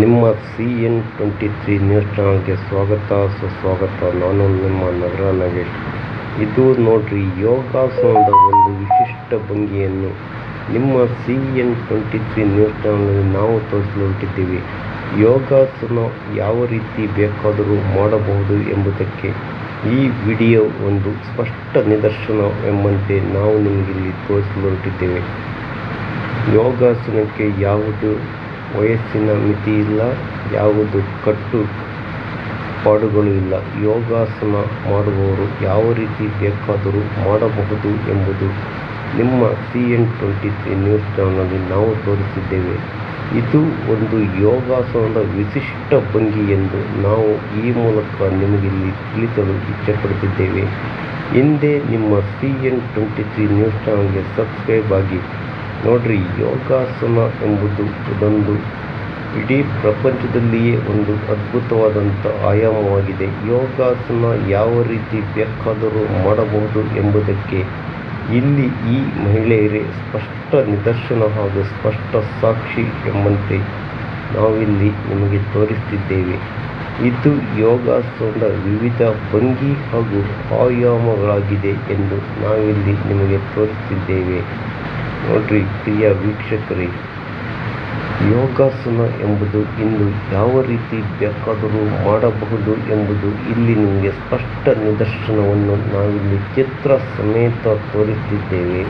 ನಿಮ್ಮ C N twenty three news ಚಾನಲ್ಗೆ ಸ್ವಾಗತ. ಸುಸ್ವಾಗತ. ನಾನು ನಿಮ್ಮ ನಗರ ನಗೇಶ್ ಇದು ನೋಡ್ರಿ, ಯೋಗಾಸನದ ಒಂದು ವಿಶಿಷ್ಟ ಭಂಗಿಯನ್ನು ನಿಮ್ಮ C N twenty three news ಚಾನಲ್ನಲ್ಲಿ ನಾವು ತೋರಿಸಲು ಹೊರಟಿದ್ದೀವಿ. ಯೋಗಾಸನ ಯಾವ ರೀತಿ ಬೇಕಾದರೂ ಮಾಡಬಹುದು ಎಂಬುದಕ್ಕೆ ಈ ವಿಡಿಯೋ ಒಂದು ಸ್ಪಷ್ಟ ನಿದರ್ಶನ ಎಂಬಂತೆ ನಾವು ನಿಮಗಿಲ್ಲಿ ತೋರಿಸಲು ಹೊರಟಿದ್ದೇವೆ. ಯೋಗಾಸನಕ್ಕೆ ಯಾವುದು ವಯಸ್ಸಿನ ಮಿತಿ ಇಲ್ಲ, ಯಾವುದು ಕಟ್ಟು ಪಾಡುಗಳು ಇಲ್ಲ. ಯೋಗಾಸನ ಮಾಡುವವರು ಯಾವ ರೀತಿ ಬೇಕಾದರೂ ಮಾಡಬಹುದು ಎಂಬುದು ನಿಮ್ಮ C N twenty three news ಚಾನಲ್ನಲ್ಲಿ ನಾವು ತೋರಿಸಿದ್ದೇವೆ. ಇದು ಒಂದು ಯೋಗಾಸನದ ವಿಶಿಷ್ಟ ಭಂಗಿ ಎಂದು ನಾವು ಈ ಮೂಲಕ ನಿಮಗಿಲ್ಲಿ ತಿಳಿಸಲು ಇಚ್ಛೆಪಡುತ್ತಿದ್ದೇವೆ. ಹಿಂದೆ ನಿಮ್ಮ C N twenty three news ಚಾನಲ್ಗೆ ಸಬ್ಸ್ಕ್ರೈಬ್ ಆಗಿ ನೋಡ್ರಿ, ಯೋಗಾಸನ ಎಂಬುದು ಇದೊಂದು ಇಡೀ ಪ್ರಪಂಚದಲ್ಲಿಯೇ ಒಂದು ಅದ್ಭುತವಾದಂಥ ಆಯಾಮವಾಗಿದೆ. ಯೋಗಾಸನ ಯಾವ ರೀತಿ ಬೇಕಾದರೂ ಮಾಡಬಹುದು ಎಂಬುದಕ್ಕೆ ಇಲ್ಲಿ ಈ ಮಹಿಳೆಯರೇ ಸ್ಪಷ್ಟ ನಿದರ್ಶನ ಹಾಗೂ ಸ್ಪಷ್ಟ ಸಾಕ್ಷಿ ಎಂಬಂತೆ ನಾವಿಲ್ಲಿ ನಿಮಗೆ ತೋರಿಸ್ತಿದ್ದೇವೆ. ಇದು ಯೋಗಾಸನದ ವಿವಿಧ ಭಂಗಿ ಹಾಗೂ ಆಯಾಮಗಳಾಗಿದೆ ಎಂದು ನಾವಿಲ್ಲಿ ನಿಮಗೆ ತೋರಿಸ್ತಿದ್ದೇವೆ. ನೋಡ್ರಿ ಪ್ರಿಯ ವೀಕ್ಷಕರೇ, ಯೋಗಾಸನ ಎಂಬುದು ಇಂದು ಯಾವ ರೀತಿ ಬೇಕಾದರೂ ಮಾಡಬಹುದು ಎಂಬುದು ಇಲ್ಲಿ ನಿಮಗೆ ಸ್ಪಷ್ಟ ನಿದರ್ಶನವನ್ನು ನಾವಿಲ್ಲಿ ಚಿತ್ರ ಸಮೇತ ತೋರಿಸ್ತಿದ್ದೇವೆ